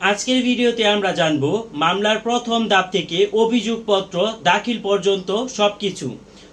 আজকের ভিডিওতে আমরা জানব মামলার প্রথম দাপ থেকে অভিযোগপত্র দাখিল পর্যন্ত সবকিছু।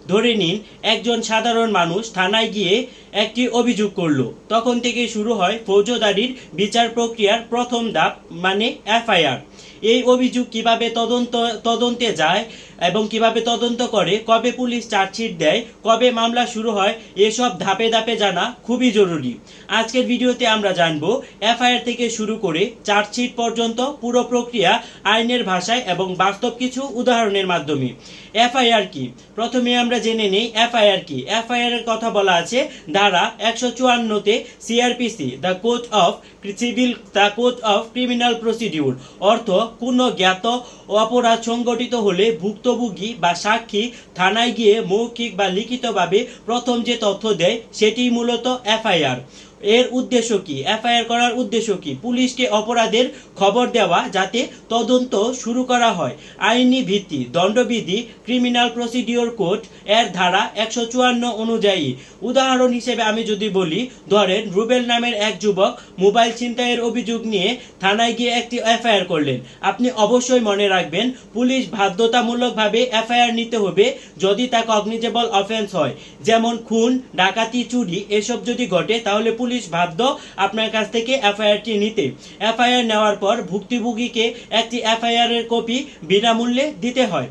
ধরে নিন, একজন সাধারণ মানুষ থানায় গিয়ে একটি অভিযোগ করল। তখন থেকে শুরু হয় ফৌজদারির বিচার প্রক্রিয়ার প্রথম ধাপ মানে এফআইআর। এই অভিযোগ কীভাবে তদন্ত, তদন্তে যায় এবং কীভাবে তদন্ত করে, কবে পুলিশ চার্জশিট দেয়, কবে মামলা শুরু হয়, এসব ধাপে ধাপে জানা খুবই জরুরি। আজকের ভিডিওতে আমরা জানব, এফআইআর থেকে শুরু করে চার্জশিট পর্যন্ত পুরো প্রক্রিয়া আইনের ভাষায় এবং বাস্তব কিছু উদাহরণের মাধ্যমে। এফআইআর কি? প্রথমে আমরা জেনে নেই, এফআইআর কি? এফআইআর এর কথা বলা আছে ধারা একশো চুয়ান্নতে CRPC, the code of civil, the code of criminal procedure, অর্থ কোনো জ্ঞাত অপরাধ সংগঠিত হলে ভুক্তভোগী বা সাক্ষী থানায় গিয়ে মৌখিক বা লিখিতভাবে প্রথম যে তথ্য দেয় সেটি মূলত এফআইআর। এর উদ্দেশ্য কি? এফআইআর করার উদ্দেশ্য কি? পুলিশকে অপরাধের খবর দেওয়া যাতে তদন্ত শুরু করা হয়। আইনি ভিত্তি, দণ্ডবিধি, ক্রিমিনাল প্রসিডিওর কোড এর ধারা একশো চুয়ান্ন অনুযায়ী। উদাহরণ হিসেবে আমি যদি বলি, ধরেন রুবেল নামের এক যুবক মোবাইল ছিনতাইয়ের অভিযোগ নিয়ে থানায় গিয়ে একটি এফআইআর করলেন। আপনি অবশ্যই মনে রাখবেন, পুলিশ বাধ্যতামূলকভাবে এফআইআর নিতে হবে যদি তা কগনিজেবল অফেন্স হয়। যেমন খুন, ডাকাতি, চুরি, এসব যদি ঘটে তাহলে পুলিশ বাধ্য আপনার কাছ থেকে এফআইআরটি নিতে। এফআইআর নেওয়ার পর ভুক্তভোগীকে একটি এফআইআর এর কপি বিনামূল্যে দিতে হয়।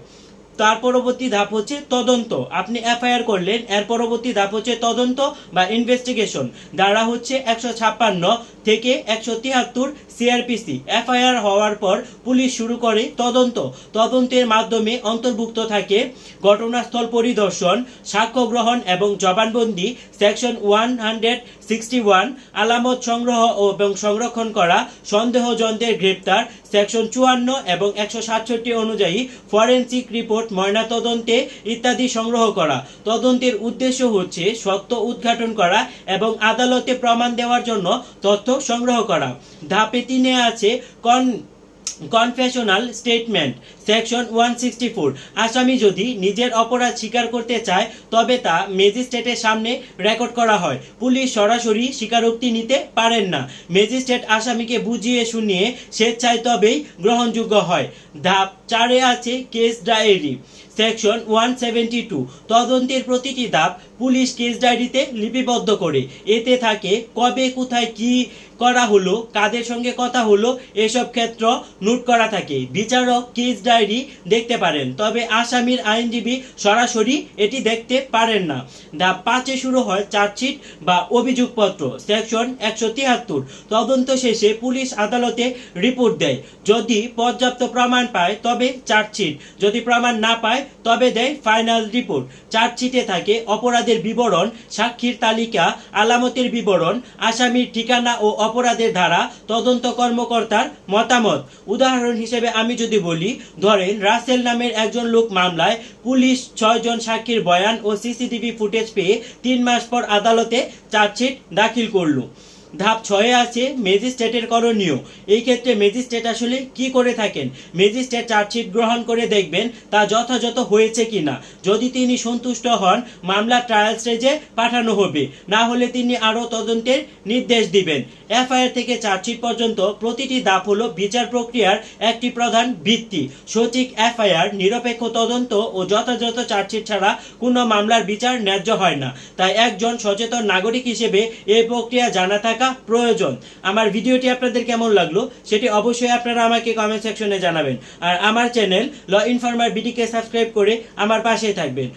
তার পরবর্তী ধাপ হচ্ছে তদন্ত। আপনি এফআইআর করলেন, এর পরবর্তী ধাপ হচ্ছে তদন্ত বা ইনভেস্টিগেশন দ্বারা হচ্ছে একশো ছাপ্পান্ন থেকে একশো তিয়াত্তর সিআরপিসি এফআইআর হওয়ার পর পুলিশ শুরু করে তদন্ত। তদন্তের মাধ্যমে অন্তর্ভুক্ত থাকে ঘটনাস্থল পরিদর্শন, সাক্ষ্য গ্রহণ এবং জবানবন্দি, section one hundred sixty one, আলামত সংগ্রহ এবং সংরক্ষণ করা, সন্দেহজনদের গ্রেপ্তার, সেকশন চুয়ান্ন এবং একশো সাতষট্টি অনুযায়ী ফরেনসিক রিপোর্ট ময়নাতদন্তে ইত্যাদি সংগ্রহ করা। তদন্তের উদ্দেশ্য হচ্ছে সত্য উদ্ঘাটন করা এবং আদালতে প্রমাণ দেওয়ার জন্য তথ্য সংগ্রহ করা। ধাপে তিনে আছে con, confessional statement, section one sixty four. আসামি যদি নিজের অপরাধ স্বীকার করতে চায়, তবে তা ম্যাজিস্ট্রেটের সামনে রেকর্ড করা হয়। পুলিশ সরাসরি স্বীকারোক্তি নিতে পারেন না। ম্যাজিস্ট্রেট আসামিকে বুঝিয়ে শুনিয়ে স্বেচ্ছায় তবেই গ্রহণযোগ্য হয়। ধাপ চারে আছে case diary section one seventy two তদন্তের প্রতিটি ধাপ পুলিশ কেস ডায়েরিতে লিপিবদ্ধ করে। এতে থাকে কবে, কোথায়, কি করা হলো, কাদের সঙ্গে কথা হলো, এসব ক্ষেত্র নোট করা থাকে। বিচারক কেস ডায়েরি দেখতে পারেন, তবে আসামির আইনজীবী সরাসরি এটি দেখতে পারেন না। ধাপ পাঁচে শুরু হয় চার্জশিট বা অভিযোগপত্র সেকশন একশো তিয়াত্তর তদন্ত শেষে পুলিশ আদালতে রিপোর্ট দেয়। যদি পর্যাপ্ত প্রমাণ পায়, তবে চার্জশিট। যদি প্রমাণ না পায়, তবে দেয় ফাইনাল রিপোর্ট। চার্জশিটে থাকে অপরাধের বিবরণ, সাক্ষীর তালিকা, আলামতের বিবরণ, আসামির ঠিকানা ও অপরাধের ধারা, তদন্ত কর্মকর্তার মতামত। উদাহরণ হিসেবে আমি যদি বলি, ধরেন রাসেল নামের একজন লোক মামলায় পুলিশ ছয়জন সাক্ষীর বয়ান ও সিসিটিভি ফুটেজ পেয়ে তিন মাস পর আদালতে চার্জশিট দাখিল করল। ধাপ ছয়ে আছে ম্যাজিস্ট্রেটের করণীয়। এই ক্ষেত্রে ম্যাজিস্ট্রেট আসলে কি করে থাকেন? ম্যাজিস্ট্রেট চার্জশিট গ্রহণ করে দেখবেন তা যথাযথ হয়েছে কি না যদি তিনি সন্তুষ্ট হন, মামলা ট্রায়াল স্টেজে পাঠানো হবে। না হলে তিনি আরও তদন্তের নির্দেশ দিবেন। এফআইআর থেকে চার্জশিট পর্যন্ত প্রতিটি ধাপ হলো বিচার প্রক্রিয়ার একটি প্রধান ভিত্তি। সঠিক এফআইআর, নিরপেক্ষ তদন্ত ও যথাযথ চার্জশিট ছাড়া কোনো মামলার বিচার ন্যায্য হয় না। তাই একজন সচেতন নাগরিক হিসেবে এই প্রক্রিয়া জানা থাকা প্রয়োজন। আমার ভিডিওটি আপনাদের কেমন লাগল সেটি অবশ্যই আপনারা আমাকে কমেন্ট সেকশনে জানাবেন। আর আমার চ্যানেল ল ইনফরমার বিডিকে সাবস্ক্রাইব করে আমার পাশেই থাকবেন।